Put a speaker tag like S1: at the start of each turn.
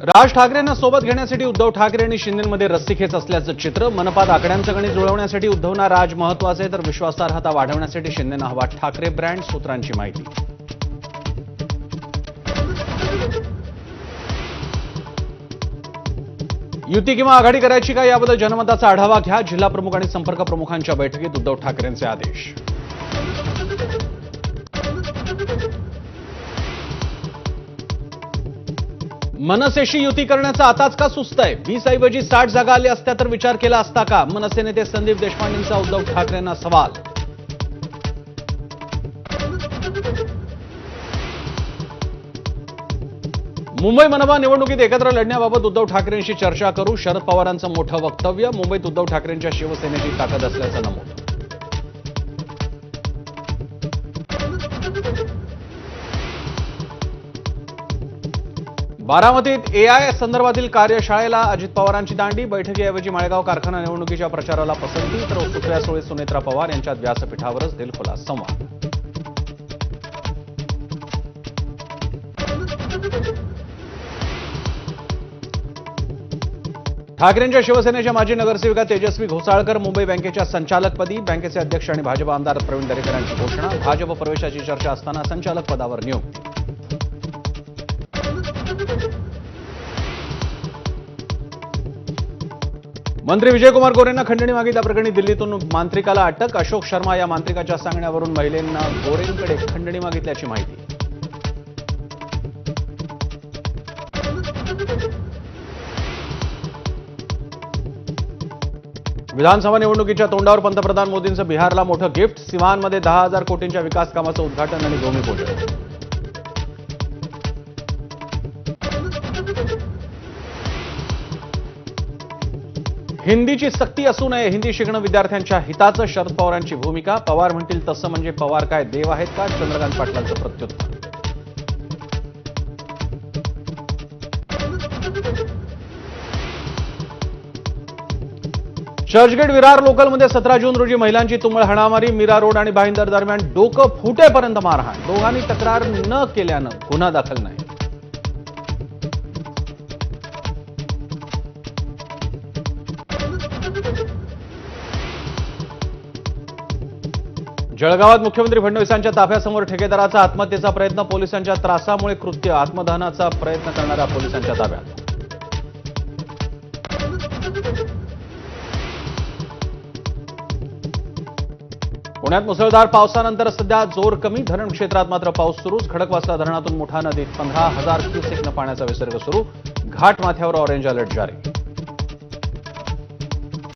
S1: राज ठाकरेंना सोबत घेण्यासाठी उद्धव ठाकरे आणि शिंदेमध्ये रस्सीखेच असल्याचं चित्र मनपात आकड्यांचं गणित जुळवण्यासाठी उद्धवना राज महत्त्वाचे तर विश्वासार्हता वाढवण्यासाठी शिंदेना हवा ठाकरे ब्रँड सूत्रांची माहिती. युती किंवा आघाडी करायची का याबद्दल जनमताचा आढावा घ्या. जिल्हा प्रमुख आणि संपर्क प्रमुखांच्या बैठकीत उद्धव ठाकरेंचे आदेश. मनसेशी युती करण्याचा आताच का सुस्त आहे? वीस ऐवजी साठ जागा आल्या असत्या तर विचार केला असता का? मनसे नेते संदीप देशपांडेंचा उद्धव ठाकरेंना सवाल. मुंबई मनपा निवडणुकीत एकत्र लढण्याबाबत उद्धव ठाकरेंशी चर्चा करू शरद पवारांचं मोठं वक्तव्य मुंबईत उद्धव ठाकरेंच्या शिवसेनेची ताकद असल्याचं नमूद. बारामतीत एआय संदर्भातील कार्यशाळेला अजित पवारांची दांडी. बैठकीऐवजी माळेगाव कारखाना निवडणुकीच्या प्रचाराला पसंती. तर दुसऱ्या सुळे सुनेत्रा पवार यांच्यात व्यासपीठावरच दिलखुलास संवाद. ठाकरेंच्या शिवसेनेच्या माजी नगरसेविका तेजस्वी घोसाळकर मुंबई बँकेच्या संचालकपदी. बँकेचे अध्यक्ष आणि भाजप आमदार प्रवीण दरेकर यांची घोषणा. भाजप प्रवेशाची चर्चा असताना संचालक पदावर नियुक्ती. मंत्री विजयकुमार गोरेंना खंडणी मागितल्याप्रकरणी दिल्लीतून मांत्रिकाला अटक. अशोक शर्मा या मांत्रिकाच्या सांगण्यावरून महिलेंना गोरेंकडे खंडणी मागितल्याची माहिती. विधानसभा निवडणुकीच्या तोंडावर पंतप्रधान मोदींचं बिहारला मोठं गिफ्ट. सिवानमध्ये दहा हजार कोटींच्या विकास कामाचं उद्घाटन आणि भूमिपूजन हिंदीची सक्ती असू नये. हिंदी शिकणं विद्यार्थ्यांच्या हिताचं शरद पवारांची भूमिका. पवार म्हणतील तसं म्हणजे पवार काय देव आहेत का? चंद्रकांत पाटलांचं प्रत्युत्तर. चर्चगेट विरार लोकलमध्ये सतरा जून रोजी महिलांची तुंबळ हाणामारी. मीरा रोड आणि भाईंदर दरम्यान डोकं फुटेपर्यंत मारहाण. दोघांनी तक्रार न केल्यानं गुन्हा दाखल नाही. जळगावात मुख्यमंत्री फडणवीसांच्या ताफ्यासमोर ठेकेदाराचा आत्महत्येचा प्रयत्न पोलिसांच्या त्रासामुळे कृत्य आत्मदहनाचा प्रयत्न करणाऱ्या पोलिसांच्या ताब्यात. पुण्यात मुसळधार पावसानंतर सध्या जोर कमी. धरण क्षेत्रात मात्र पाऊस सुरूच. खडकवासला धरणातून मुठा नदीत पंधरा हजार क्युसेकनं पाण्याचा विसर्ग सुरू. घाट माथ्यावर ऑरेंज अलर्ट जारी.